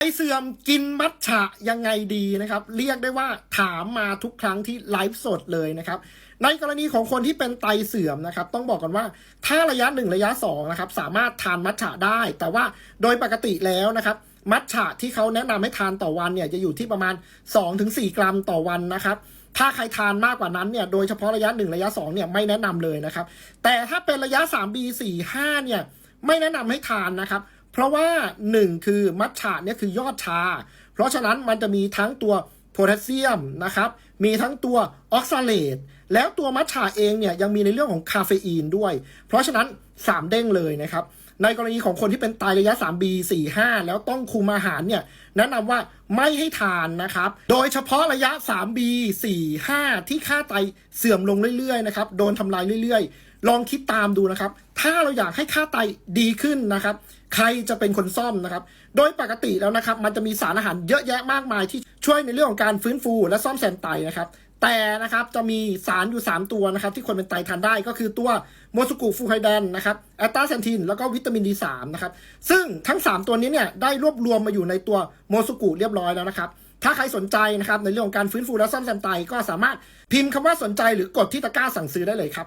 ไอเสื่อมกินมัทฉะยังไงดีนะครับ เรียกได้ว่าถามมาทุกครั้งที่ไลฟ์สดเลยนะครับ ในกรณีของคนที่เป็นไตเสื่อมนะครับ ต้องบอกกันว่าถ้าระยะหนึ่งระยะสองนะครับสามารถทานมัทฉะได้ แต่ว่าโดยปกติแล้วนะครับมัทฉะที่เขาแนะนำให้ทานต่อวันเนี่ยจะอยู่ที่ประมาณ 2-4 กรัมต่อวันนะครับถ้าใครทานมากกว่านั้นเนี่ยโดยเฉพาะระยะ 1 ระยะ2เนี่ยไม่แนะนำเลยนะครับแต่ถ้าเป็นระยะ 3B 4 5เนี่ยไม่แนะนำให้ทานนะครับ เพราะว่า 1 คือมัทฉะเนี่ยคือยอดชา เพราะฉะนั้นมันจะมีทั้งตัวโพแทสเซียมนะครับ มีทั้งตัวออกซาเลตแล้วตัวมัทฉะเองเนี่ยยังมีในเรื่องของคาเฟอีนด้วย เพราะฉะนั้น 3 เด้งเลยนะครับ ในกรณีของคนที่เป็นไตระยะ 3B 4 5 แล้วต้องคุมอาหารเนี่ย แนะนำว่าไม่ให้ทานนะครับ โดยเฉพาะระยะ 3B 4 5 ที่ค่าไตเสื่อมลงเรื่อยๆนะครับ โดนทำลายเรื่อยๆ ลองคิดตามดูนะครับ ถ้าเราอยากให้ค่าไตดีขึ้นนะครับ ใครจะเป็นคนซ่อมนะครับ โดยปกติแล้วนะครับ มันจะมีสารอาหารเยอะแยะมากมายที่ช่วยในเรื่องของการฟื้นฟูและซ่อมแซมไตนะครับ แต่นะครับจะมีสารอยู่ 3 ตัวนะครับที่คนเป็นไตทานได้ก็คือตัวโมสุกุฟูไฮแดนนะครับแอตตาเซนทินแล้วก็วิตามินดี3นะครับซึ่งทั้ง 3 ตัวนี้เนี่ยได้รวบรวมมาอยู่ในตัวโมสุกุเรียบร้อยแล้วนะครับถ้าใครสนใจนะครับในเรื่องของการฟื้นฟูและซ่อมแซมไตก็สามารถพิมพ์คำว่าสนใจหรือกดที่ตะกร้าสั่งซื้อได้เลยครับ